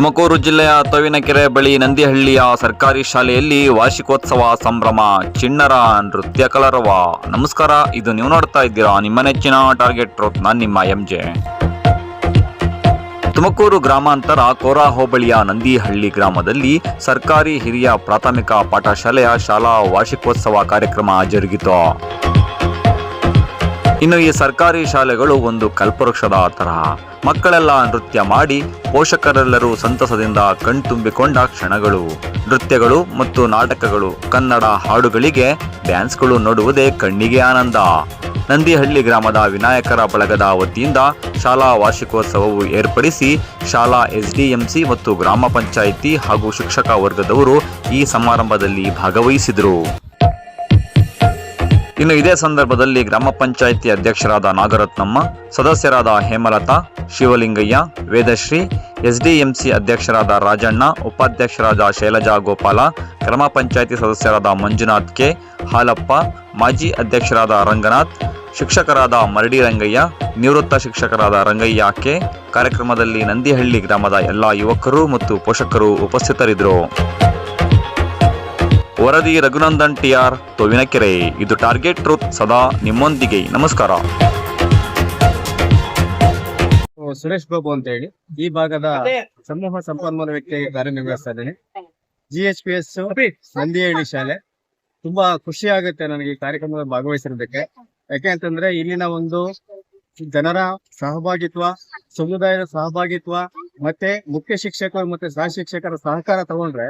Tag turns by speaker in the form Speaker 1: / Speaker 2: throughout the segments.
Speaker 1: ತುಮಕೂರು ಜಿಲ್ಲೆಯ ತೋವಿನಕೆರೆ ಬಳಿ ನಂದಿಹಳ್ಳಿಯ ಸರ್ಕಾರಿ ಶಾಲೆಯಲ್ಲಿ ವಾರ್ಷಿಕೋತ್ಸವ ಸಂಭ್ರಮ, ಚಿಣ್ಣರ ನೃತ್ಯ ಕಲರವ. ನಮಸ್ಕಾರ, ಇದು ನೀವು ನೋಡ್ತಾ ಇದ್ದೀರಾ ನಿಮ್ಮ ನೆಚ್ಚಿನ ಟಾರ್ಗೆಟ್ ಟ್ರೋತ್, ನಾನು ನಿಮ್ಮ ಎಂಜೆ. ತುಮಕೂರು ಗ್ರಾಮಾಂತರ ಕೋರಾ ಹೋಬಳಿಯ ನಂದಿಹಳ್ಳಿ ಗ್ರಾಮದಲ್ಲಿ ಸರ್ಕಾರಿ ಹಿರಿಯ ಪ್ರಾಥಮಿಕ ಪಾಠಶಾಲೆಯ ಶಾಲಾ ವಾರ್ಷಿಕೋತ್ಸವ ಕಾರ್ಯಕ್ರಮ ಜರುಗಿತು. ಇನ್ನು ಈ ಸರ್ಕಾರಿ ಶಾಲೆಗಳು ಒಂದು ಕಲ್ಪವೃಕ್ಷದ ತರಹ ಮಕ್ಕಳೆಲ್ಲ ನೃತ್ಯ ಮಾಡಿ ಪೋಷಕರೆಲ್ಲರೂ ಸಂತಸದಿಂದ ಕಣ್ತುಂಬಿಕೊಂಡ ಕ್ಷಣಗಳು. ನೃತ್ಯಗಳು ಮತ್ತು ನಾಟಕಗಳು ಕನ್ನಡ ಹಾಡುಗಳಿಗೆ ಡ್ಯಾನ್ಸ್ಗಳು ನೋಡುವುದೇ ಕಣ್ಣಿಗೆ ಆನಂದ. ನಂದಿಹಳ್ಳಿ ಗ್ರಾಮದ ವಿನಾಯಕರ ಬಳಗದ ವತಿಯಿಂದ ಶಾಲಾ ವಾರ್ಷಿಕೋತ್ಸವವು ಏರ್ಪಡಿಸಿ ಶಾಲಾ ಎಸ್ಡಿಎಂಸಿ ಮತ್ತು ಗ್ರಾಮ ಪಂಚಾಯಿತಿ ಹಾಗೂ ಶಿಕ್ಷಕ ವರ್ಗದವರು ಈ ಸಮಾರಂಭದಲ್ಲಿ ಭಾಗವಹಿಸಿದರು. ಇನ್ನು ಇದೇ ಸಂದರ್ಭದಲ್ಲಿ ಗ್ರಾಮ ಪಂಚಾಯಿತಿ ಅಧ್ಯಕ್ಷರಾದ ನಾಗರತ್ನಮ್ಮ, ಸದಸ್ಯರಾದ ಹೇಮಲತಾ, ಶಿವಲಿಂಗಯ್ಯ, ವೇದಶ್ರೀ, ಎಸ್ಡಿಎಂಸಿ ಅಧ್ಯಕ್ಷರಾದ ರಾಜಣ್ಣ, ಉಪಾಧ್ಯಕ್ಷರಾದ ಶೈಲಜಾ ಗೋಪಾಲ, ಗ್ರಾಮ ಪಂಚಾಯಿತಿ ಸದಸ್ಯರಾದ ಮಂಜುನಾಥ್ ಕೆ, ಹಾಲಪ್ಪ, ಮಾಜಿ ಅಧ್ಯಕ್ಷರಾದ ರಂಗನಾಥ್, ಶಿಕ್ಷಕರಾದ ಮರಡಿ ರಂಗಯ್ಯ, ನಿವೃತ್ತ ಶಿಕ್ಷಕರಾದ ರಂಗಯ್ಯ ಕೆ. ಕಾರ್ಯಕ್ರಮದಲ್ಲಿ ನಂದಿಹಳ್ಳಿ ಗ್ರಾಮದ ಎಲ್ಲ ಯುವಕರು ಮತ್ತು ಪೋಷಕರು ಉಪಸ್ಥಿತರಿದ್ದರು. ವರದಿ ರಘುನಂದನ್ ಟಿಆರ್ ತೋವಿನಕೆರೆ. ಇದು ಟಾರ್ಗೆಟ್ ಟ್ರೂತ್ ಸದಾ ನಿಮ್ಮೊಂದಿಗೆ. ನಮಸ್ಕಾರ.
Speaker 2: ಸುರೇಶ್ ಬಾಬು ಅಂತ ಹೇಳಿ. ಈ ಭಾಗದ ಸಮೂಹ ಸಂಪನ್ಮೂಲ ವ್ಯಕ್ತಿಯಾಗಿ ಕಾರ್ಯನಿರ್ವಹಿಸ್ತಾ ಇದ್ದೇನೆ. G H P S Nandihalli ಶಾಲೆ. ತುಂಬಾ ಖುಷಿ ಆಗುತ್ತೆ ನನಗೆ ಈ ಕಾರ್ಯಕ್ರಮದಲ್ಲಿ ಭಾಗವಹಿಸಿರೋದಕ್ಕೆ. ಯಾಕೆ ಅಂತಂದ್ರೆ ಇಲ್ಲಿನ ಒಂದು ಜನರ ಸಹಭಾಗಿತ್ವ ಸಮುದಾಯದ ಸಹಭಾಗಿತ್ವ ಮತ್ತೆ ಮುಖ್ಯ ಶಿಕ್ಷಕರು ಮತ್ತೆ ಸಹ ಶಿಕ್ಷಕರ ಸಹಕಾರ ತಗೊಂಡ್ರೆ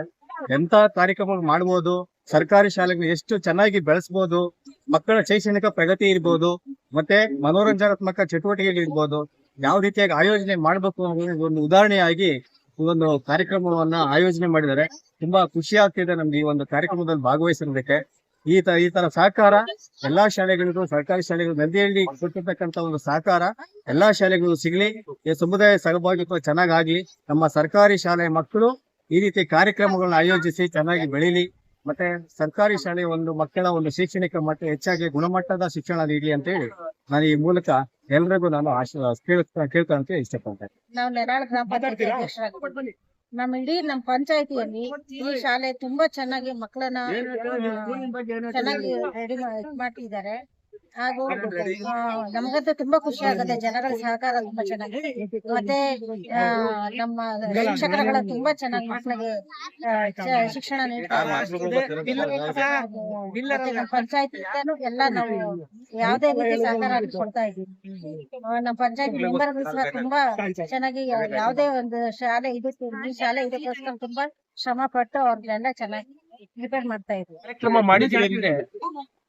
Speaker 2: ಎಂತ ಕಾರ್ಯಕ್ರಮ ಮಾಡ್ಬೋದು? ಸರ್ಕಾರಿ ಶಾಲೆಗಳು ಎಷ್ಟು ಚೆನ್ನಾಗಿ ಬೆಳೆಸಬಹುದು ಮಕ್ಕಳ ಶೈಕ್ಷಣಿಕ ಪ್ರಗತಿ ಇರ್ಬೋದು, ಮತ್ತೆ ಮನೋರಂಜನಾತ್ಮಕ ಚಟುವಟಿಕೆಗಳು ಇರ್ಬೋದು, ಯಾವ ರೀತಿಯಾಗಿ ಆಯೋಜನೆ ಮಾಡಬೇಕು ಅನ್ನೋದು ಒಂದು ಉದಾಹರಣೆಯಾಗಿ ಒಂದು ಕಾರ್ಯಕ್ರಮವನ್ನ ಆಯೋಜನೆ ಮಾಡಿದರೆ ತುಂಬಾ ಖುಷಿ ಆಗ್ತಿದೆ ನಮ್ಗೆ ಈ ಒಂದು ಕಾರ್ಯಕ್ರಮದಲ್ಲಿ ಭಾಗವಹಿಸಿರೋದಕ್ಕೆ. ಈ ತರ ಈ ತರ ಸಹಕಾರ ಎಲ್ಲಾ ಶಾಲೆಗಳಿಗೂ, ಸರ್ಕಾರಿ ಶಾಲೆಗಳು ನದಿಯಲ್ಲಿ ಕೊಟ್ಟಿರ್ತಕ್ಕಂತ ಒಂದು ಸಹಕಾರ ಎಲ್ಲಾ ಶಾಲೆಗಳಿಗೂ ಸಿಗ್ಲಿ, ಈ ಸಮುದಾಯ ಸಹಭಾಗಿತ್ವ ಚೆನ್ನಾಗಾಗ್ಲಿ, ನಮ್ಮ ಸರ್ಕಾರಿ ಶಾಲೆಯ ಮಕ್ಕಳು ಈ ರೀತಿ ಕಾರ್ಯಕ್ರಮಗಳನ್ನ ಆಯೋಜಿಸಿ ಚೆನ್ನಾಗಿ ಬೆಳೀಲಿ. ಮತ್ತೆ ಸರ್ಕಾರಿ ಶಾಲೆ ಒಂದು ಮಕ್ಕಳ ಒಂದು ಶೈಕ್ಷಣಿಕ ಮಟ್ಟ ಹೆಚ್ಚಾಗಿ ಗುಣಮಟ್ಟದ ಶಿಕ್ಷಣ ನೀಡಲಿ ಅಂತ ಹೇಳಿ ನಾನು ಈ ಮೂಲಕ ಎಲ್ರಿಗೂ ನಾನು ಆಶ ಕೇಳ್ತಾ ಕೇಳ್ಕೊಂತ ಇಷ್ಟಪಡ್ತೇನೆ.
Speaker 3: ನಾವು ನೆರಾಳ ಗ್ರಾಮ ಪಂಚಾಯತಿ ನಮ್ಮ ಇಡೀ ನಮ್ಮ ಪಂಚಾಯತಿಯಲ್ಲಿ ಈ ಶಾಲೆ ತುಂಬಾ ಚೆನ್ನಾಗಿ ಮಕ್ಕಳನ್ನ ಚೆನ್ನಾಗಿ ರೆಡಿ ಮಾಡಿದ್ದಾರೆ ಹಾಗೂ ನಮಗಂತೂ ತುಂಬಾ ಖುಷಿ ಆಗುತ್ತೆ. ಜನರ ಸಹಕಾರ ತುಂಬಾ ಚೆನ್ನಾಗಿ ಮತ್ತೆ ಆ, ನಮ್ಮ ಶಿಕ್ಷಕರುಗಳ ತುಂಬಾ ಚೆನ್ನಾಗಿ ಮಕ್ಕಳಿಗೆ ಆ, ಶಿಕ್ಷಣ ನೀಡ್ತಾರೆ ಪಂಚಾಯತ್ ನಮ್ಮ ಪಂಚಾಯತಿ ಎಲ್ಲ ನಾವು ಯಾವ್ದೇ ರೀತಿ ಸಹಕಾರ ಕೊಡ್ತಾ ಇದ್ದೀವಿ. ನಮ್ಮ ಪಂಚಾಯತ್ ಮೆಂಬರ್ ಸಹ ತುಂಬಾ ಚೆನ್ನಾಗಿ ಯಾವ್ದೇ ಒಂದು ಶಾಲೆ ಇದಕ್ಕೆ ಈ ಶಾಲೆ ಇದಕ್ಕೋಸ್ಕರ ತುಂಬಾ ಶ್ರಮ ಪಟ್ಟು ಅವ್ರನ್ನೆಲ್ಲ ಚೆನ್ನಾಗಿ
Speaker 4: ಕಾರ್ಯಕ್ರಮ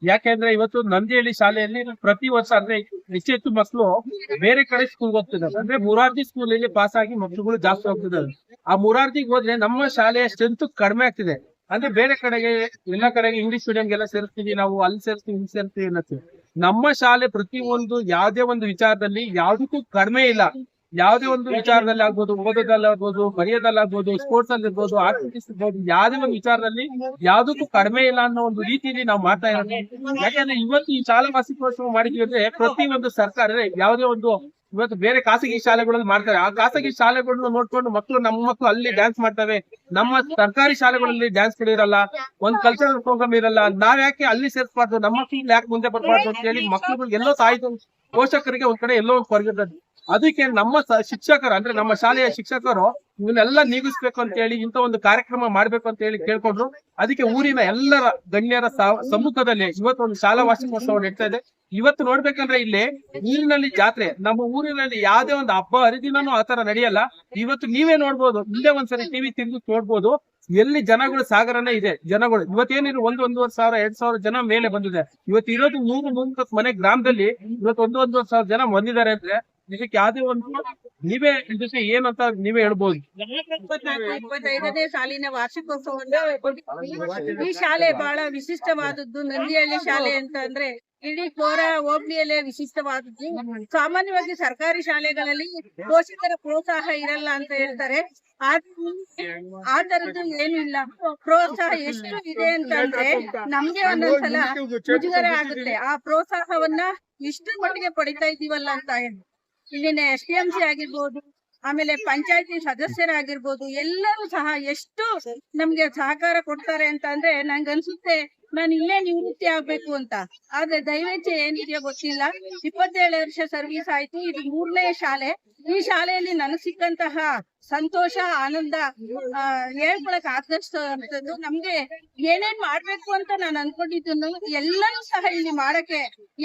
Speaker 4: ಯಾಕೆಂದ್ರೆ ಇವತ್ತು ನಂದಿಹಳ್ಳಿ ಶಾಲೆಯಲ್ಲಿ ಪ್ರತಿ ವರ್ಷ ಅಂದ್ರೆ ಹೆಚ್ಚು ಹೆಚ್ಚು ಮಕ್ಕಳು ಬೇರೆ ಕಡೆ ಸ್ಕೂಲ್ ಹೋಗ್ತಿದ್ದಾರೆ. ಅಂದ್ರೆ ಮುರಾರ್ಜಿ ಸ್ಕೂಲ್ ಅಲ್ಲಿ ಪಾಸ್ ಆಗಿ ಮಕ್ಕಳುಗಳು ಜಾಸ್ತಿ ಹೋಗ್ತಿದ್ದಾರೆ. ಆ ಮುರಾರ್ಜಿಗೆ ಹೋದ್ರೆ ನಮ್ಮ ಶಾಲೆಯ ಸ್ಟ್ರೆಂತ್ ಕಡಿಮೆ ಆಗ್ತಿದೆ. ಅಂದ್ರೆ ಬೇರೆ ಕಡೆಗೆ, ಎಲ್ಲ ಕಡೆಗೆ ಇಂಗ್ಲಿಷ್ ಮೀಡಿಯಂಗೆಲ್ಲ ಸೇರಿಸ್ತೀವಿ ನಾವು, ಅಲ್ಲಿ ಸೇರಿಸ್ತೀವಿ, ಇಲ್ಲಿ ಸೇರ್ತೀವಿ ಅನ್ನತ್ತೀವಿ ನಮ್ಮ ಶಾಲೆ ಪ್ರತಿ ಒಂದು, ಯಾವ್ದೇ ಒಂದು ವಿಚಾರದಲ್ಲಿ ಯಾವ್ದಕ್ಕೂ ಕಡಿಮೆ ಇಲ್ಲ. ಯಾವ್ದೇ ಒಂದು ವಿಚಾರದಲ್ಲಿ ಆಗ್ಬೋದು ಓದೋದಲ್ಲಿ ಆಗ್ಬೋದು ಬರೆಯೋದಲ್ಲಿ ಆಗ್ಬೋದು ಸ್ಪೋರ್ಟ್ಸ್ ಅಲ್ಲಿ ಇರ್ಬೋದು ಆರ್ಥಿಕ ಯಾವುದೇ ಯಾವ್ದೇ ಒಂದು ವಿಚಾರದಲ್ಲಿ ಯಾವ್ದಕ್ಕೂ ಕಡಿಮೆ ಇಲ್ಲ ಅನ್ನೋ ಒಂದು ರೀತಿಯಲ್ಲಿ ನಾವು ಮಾಡ್ತಾ ಇರೋದು. ಯಾಕಂದ್ರೆ ಇವತ್ತು ಈ ಶಾಲಾ ವಾರ್ಷಿಕೋತ್ಸವ ಮಾಡಿದ್ವಿ ಅಂದ್ರೆ ಪ್ರತಿ ಒಂದು ಸರ್ಕಾರ ಯಾವುದೇ ಒಂದು ಇವತ್ತು ಬೇರೆ ಖಾಸಗಿ ಶಾಲೆಗಳಲ್ಲಿ ಮಾಡ್ತಾರೆ. ಆ ಖಾಸಗಿ ಶಾಲೆಗಳನ್ನ ನೋಡ್ಕೊಂಡು ಮಕ್ಕಳು ನಮ್ಮ ಮಕ್ಕಳು ಅಲ್ಲಿ ಡ್ಯಾನ್ಸ್ ಮಾಡ್ತವೆ. ನಮ್ಮ ಸರ್ಕಾರಿ ಶಾಲೆಗಳಲ್ಲಿ ಡ್ಯಾನ್ಸ್ ಇರಲ್ಲ ಒಂದ್ ಕಲ್ಚರಲ್ ಪ್ರೋಗ್ರಾಮ್ ಇರಲ್ಲ. ನಾವ್ ಯಾಕೆ ಅಲ್ಲಿ ಸೇರ್ಸ್ಬಾರ್ದು ನಮ್ಮ ಮಕ್ಕಳು ಯಾಕೆ ಮುಂದೆ ಬರ್ಬಾರ್ದು ಅಂತ ಹೇಳಿ ಮಕ್ಕಳು ಎಲ್ಲೋ ತಾಯ್ದು ಪೋಷಕರಿಗೆ ಒಂದ್ ಕಡೆ ಎಲ್ಲೋ ಕೊರಗಿರ್ತದೆ ಅದಕ್ಕೆ ನಮ್ಮ ಶಿಕ್ಷಕರು, ಅಂದ್ರೆ ನಮ್ಮ ಶಾಲೆಯ ಶಿಕ್ಷಕರು ಇವನ್ನೆಲ್ಲ ನೀಗಿಸ್ಬೇಕು ಅಂತ ಹೇಳಿ ಇಂತ ಒಂದು ಕಾರ್ಯಕ್ರಮ ಮಾಡ್ಬೇಕು ಅಂತ ಹೇಳಿ ಕೇಳ್ಕೊಂಡ್ರು. ಅದಕ್ಕೆ ಊರಿನ ಎಲ್ಲರ ಗಣ್ಯರ ಸಮ್ಮುಖದಲ್ಲಿ ಇವತ್ತು ಒಂದು ಶಾಲಾ ವಾರ್ಷಿಕೋತ್ಸವ ನಡೀತಾ ಇದೆ. ಇವತ್ತು ನೋಡ್ಬೇಕಂದ್ರೆ ಇಲ್ಲಿ ಊರಿನಲ್ಲಿ ಜಾತ್ರೆ, ನಮ್ಮ ಊರಿನಲ್ಲಿ ಯಾವ್ದೇ ಒಂದು ಹಬ್ಬ ಹರಿದಿನೂ ಆತರ ನಡೆಯಲ್ಲ. ಇವತ್ತು ನೀವೇ ನೋಡ್ಬೋದು, ಇಲ್ಲೇ ಒಂದ್ಸರಿ ಟಿವಿ ತಿರುಗಿ ನೋಡ್ಬೋದು. ಎಲ್ಲಿ ಜನಗಳು ಸಾಗರನೇ ಇದೆ, ಜನಗಳು. ಇವತ್ತೇನಿದ್ರು ಒಂದು ಒಂದೂವರೆ ಸಾವಿರ, ಎರಡ್ ಸಾವಿರ ಜನ ಮೇಲೆ ಬಂದಿದೆ. ಇವತ್ತು ಇರೋದು ನೂರು ನೂರ ಮನೆ ಗ್ರಾಮದಲ್ಲಿ ಇವತ್ತು ಒಂದು ಒಂದೂವರೆ ಸಾವಿರ ಜನ ಬಂದಿದ್ದಾರೆ ಅಂದ್ರೆ ಇದಕ್ಕೆ ಯಾವ್ದೇ ಒಂದು ನೀವೇ ಜೊತೆ ಏನಂತ ನೀವೇ ಹೇಳ್ಬೋದು.
Speaker 3: ಇಪ್ಪತ್ತೈದನೇ ಸಾಲಿನ ವಾರ್ಷಿಕೋತ್ಸವವನ್ನು ಈ ಶಾಲೆ ಬಹಳ ವಿಶಿಷ್ಟವಾದದ್ದು. ನಂದಿಹಳ್ಳಿ ಶಾಲೆ ಅಂತ ಅಂದ್ರೆ ಇಡೀ ಕೋರ ಹೋಬಳಿಯಲ್ಲೇ ವಿಶಿಷ್ಟವಾದದ್ದು. ಸಾಮಾನ್ಯವಾಗಿ ಸರ್ಕಾರಿ ಶಾಲೆಗಳಲ್ಲಿ ಪೋಷಕರ ಪ್ರೋತ್ಸಾಹ ಇರಲ್ಲ ಅಂತ ಹೇಳ್ತಾರೆ. ಆ ತರದ್ದು ಏನು ಇಲ್ಲ. ಪ್ರೋತ್ಸಾಹ ಎಷ್ಟು ಇದೆ ಅಂತಂದ್ರೆ ನಮ್ಗೆ ಒಂದೊಂದ್ಸಲ ಮುಜುಗರ ಆಗುತ್ತೆ. ಆ ಪ್ರೋತ್ಸಾಹವನ್ನ ಇಷ್ಟು ಮಟ್ಟಿಗೆ ಪಡಿತಾ ಇದೀವಲ್ಲ ಅಂತ ಹೇಳಿ ಇಲ್ಲಿನ ಎಸ್ ಡಿ ಎಂ ಸಿ ಆಗಿರ್ಬೋದು, ಆಮೇಲೆ ಪಂಚಾಯತಿ ಸದಸ್ಯರಾಗಿರ್ಬೋದು, ಎಲ್ಲರೂ ಸಹ ಎಷ್ಟು ನಮ್ಗೆ ಸಹಕಾರ ಕೊಡ್ತಾರೆ ಅಂತ ಅಂದ್ರೆ ನಂಗೆ ಅನ್ಸುತ್ತೆ ನಾನು ಇಲ್ಲೇ ನಿವೃತ್ತಿ ಆಗ್ಬೇಕು ಅಂತ. ಆದ್ರೆ ದಯವಿಟ್ಟು ಏನಿದೆಯೋ ಗೊತ್ತಿಲ್ಲ. ಇಪ್ಪತ್ತೇಳು ವರ್ಷ ಸರ್ವಿಸ್ ಆಯ್ತು. ಇದು ಮೂರನೇ ಶಾಲೆ. ಈ ಶಾಲೆಯಲ್ಲಿ ನನಗ್ ಸಿಕ್ಕಂತಹ ಸಂತೋಷ, ಆನಂದ ಹೇಳ್ಕೊಳಕ್ ಆಕರ್ಷಿಸುವಂತದ್ದು ನಮ್ಗೆ ಏನೇನ್ ಮಾಡ್ಬೇಕು ಅಂತ ನಾನು ಅನ್ಕೊಂಡಿದ್ದನ್ನು ಎಲ್ಲನೂ ಸಹ ಇಲ್ಲಿ ಮಾಡಕ್ಕೆ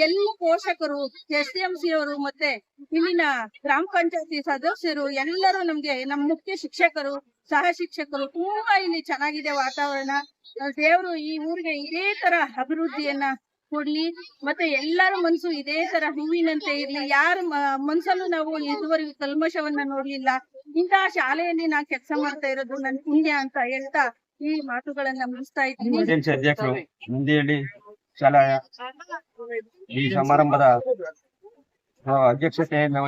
Speaker 3: ಎಲ್ಲ ಪೋಷಕರು, ಎಸ್ ಎಂ ಸಿ ಅವರು ಮತ್ತೆ ಇಲ್ಲಿನ ಗ್ರಾಮ ಪಂಚಾಯತಿ ಸದಸ್ಯರು ಎಲ್ಲರೂ ನಮ್ಗೆ ನಮ್ಮ ಮುಖ್ಯ ಶಿಕ್ಷಕರು ಸಹ ಶಿಕ್ಷಕರು ತುಂಬಾ ಇಲ್ಲಿ ಚೆನ್ನಾಗಿದೆ ವಾತಾವರಣ. ದೇವರು ಈ ಊರಿಗೆ ಇದೇ ತರ ಅಭಿವೃದ್ಧಿಯನ್ನ ಕೊಡ್ಲಿ ಮತ್ತೆ ಎಲ್ಲರ ಮನ್ಸು ಇದೇ ತರ ಹೂವಿನಂತೆ ಇರ್ಲಿ. ಯಾರ ಮನ್ಸಲ್ಲೂ ನಾವು ಇದುವರೆಗೂ ಕಲ್ಮಶವನ್ನ ನೋಡ್ಲಿಲ್ಲ. ಇಂತಹ ಶಾಲೆಯಲ್ಲಿ ನಾ ಕೆಲಸ ಮಾಡ್ತಾ ಇರೋದು ನನ್ ಪುಣ್ಯ ಅಂತ ಹೇಳ್ತಾ ಈ ಮಾತುಗಳನ್ನ ಮುಗಿಸ್ತಾ ಇದ್ದೀನಿ.
Speaker 5: ಶಾಲಾ ಈ ಸಮಾರಂಭದ ಅಧ್ಯಕ್ಷತೆ ಅಧ್ಯಕ್ಷತೆಯನ್ನು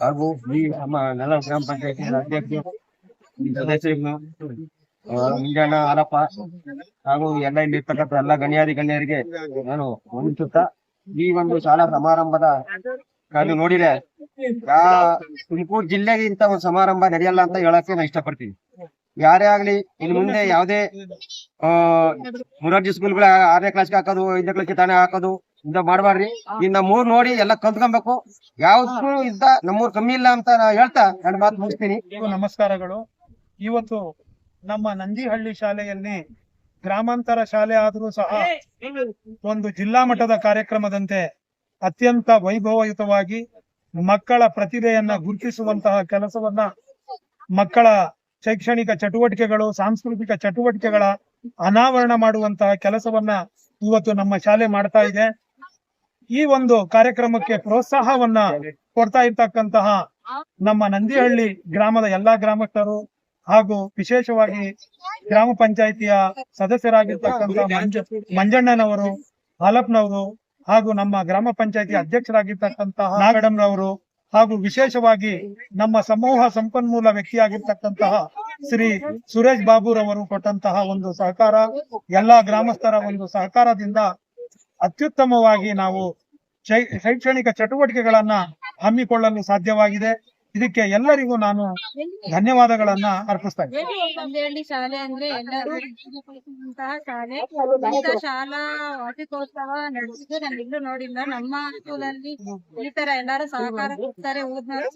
Speaker 5: ಹಾಗೂ ಈ ನಮ್ಮ ನೆಲ ಗ್ರಾಮ ಪಂಚಾಯತಿ ಆ, ಮುಂಜಾನ ಹಾಲಪ್ಪ ಹಾಗೂ ಎಲ್ಲ ಇಲ್ಲಿ ಇರ್ತಕ್ಕಂಥ ಎಲ್ಲ ಗಣ್ಯಾದಿ ಗಣ್ಯರಿಗೆ ನಾನು ವಂದಿಸುತ್ತಾ, ಈ ಒಂದು ಶಾಲಾ ಸಮಾರಂಭದ ಕಾಲು ನೋಡಿದೆ ಯಾ ತುಮಕೂರು ಜಿಲ್ಲೆಗೆ ಇಂತ ಒಂದು ಸಮಾರಂಭ ನಡೆಯಲ್ಲ ಅಂತ ಹೇಳಕ್ಕೆ ನಾನು ಇಷ್ಟಪಡ್ತೀನಿ. ಯಾರೇ ಆಗ್ಲಿ ಇನ್ ಮುಂದೆ ಯಾವ್ದೇ, ಆ, ಮುರಾರ್ಜಿ ಸ್ಕೂಲ್ಗಳ ಆರನೇ ಕ್ಲಾಸ್ಗೆ ಹಾಕೋದು, ಐದನೇ ಕ್ಲಾಸ್ಗೆ ತಾನೇ ಹಾಕೋದು ಇಂತ ಮಾಡಬಾರ್ರಿ ಇನ್ ನಮ್ಮೂರ್ ನೋಡಿ ಎಲ್ಲ ಕಲ್ತ್ಕೊಬೇಕು. ಯಾವ್ದು ಇದ್ದ ನಮ್ಮೂರ್ ಕಮ್ಮಿ ಇಲ್ಲ ಅಂತ ನಾ ಹೇಳ್ತಾ ಎರಡು ಮಾತು ಮುಗಿಸ್ತೀನಿ.
Speaker 6: ನಮಸ್ಕಾರಗಳು. ಇವತ್ತು ನಮ್ಮ ನಂದಿಹಳ್ಳಿ ಶಾಲೆಯಲ್ಲಿ ಗ್ರಾಮಾಂತರ ಶಾಲೆ ಆದರೂ ಸಹ ಒಂದು ಜಿಲ್ಲಾ ಮಟ್ಟದ ಕಾರ್ಯಕ್ರಮದಂತೆ ಅತ್ಯಂತ ವೈಭವಯುತವಾಗಿ ಮಕ್ಕಳ ಪ್ರತಿಭೆಯನ್ನ ಗುರುತಿಸುವಂತಹ ಕೆಲಸವನ್ನ ಮಕ್ಕಳ ಶೈಕ್ಷಣಿಕ ಚಟುವಟಿಕೆಗಳು ಸಾಂಸ್ಕೃತಿಕ ಚಟುವಟಿಕೆಗಳ ಅನಾವರಣ ಮಾಡುವಂತಹ ಕೆಲಸವನ್ನ ಇವತ್ತು ನಮ್ಮ ಶಾಲೆ ಮಾಡ್ತಾ ಇದೆ. ಈ ಒಂದು ಕಾರ್ಯಕ್ರಮಕ್ಕೆ ಪ್ರೋತ್ಸಾಹವನ್ನ ಕೊಡ್ತಾ ಇರ್ತಕ್ಕಂತಹ ನಮ್ಮ ನಂದಿಹಳ್ಳಿ ಗ್ರಾಮದ ಎಲ್ಲಾ ಗ್ರಾಮಸ್ಥರು ಹಾಗೂ ವಿಶೇಷವಾಗಿ ಗ್ರಾಮ ಪಂಚಾಯಿತಿಯ ಸದಸ್ಯರಾಗಿರ್ತಕ್ಕಂಥ ಮಂಜಣ್ಣನವರು, ಹಾಲಪ್ನವರು ಹಾಗೂ ನಮ್ಮ ಗ್ರಾಮ ಪಂಚಾಯಿತಿ ಅಧ್ಯಕ್ಷರಾಗಿರ್ತಕ್ಕಂತಹ ನಾಗಡಂರವರು ಹಾಗೂ ವಿಶೇಷವಾಗಿ ನಮ್ಮ ಸಮೂಹ ಸಂಪನ್ಮೂಲ ವ್ಯಕ್ತಿಯಾಗಿರ್ತಕ್ಕಂತಹ ಶ್ರೀ ಸುರೇಶ್ ಬಾಬುರವರು ಕೊಟ್ಟಂತಹ ಒಂದು ಸಹಕಾರ, ಎಲ್ಲಾ ಗ್ರಾಮಸ್ಥರ ಒಂದು ಸಹಕಾರದಿಂದ ಅತ್ಯುತ್ತಮವಾಗಿ ನಾವು ಶೈಕ್ಷಣಿಕ ಚಟುವಟಿಕೆಗಳನ್ನ ಹಮ್ಮಿಕೊಳ್ಳಲು ಸಾಧ್ಯವಾಗಿದೆ. ಇದಕ್ಕೆ ಎಲ್ಲರಿಗೂ ನಾನು ಧನ್ಯವಾದಗಳನ್ನ ಅರ್ಪಿಸ್ತಾ ಇದ್ದೀನಿ.
Speaker 3: ಶಾಲೆ ಅಂದ್ರೆ ಶಾಲೆ, ಇಂಥ ಶಾಲಾ ವಾರ್ಷಿಕೋತ್ಸವ ನಡೆಸಿದ್ದು ನಾನು ಇಲ್ಲೂ ನೋಡಿಲ್ಲ. ನಮ್ಮ ಸ್ಕೂಲಲ್ಲಿ ಈ ತರ ಎಲ್ಲಾರು ಸಹಕಾರ ಕೊಡ್ತಾರೆ, ಓದ್ನವ್ರು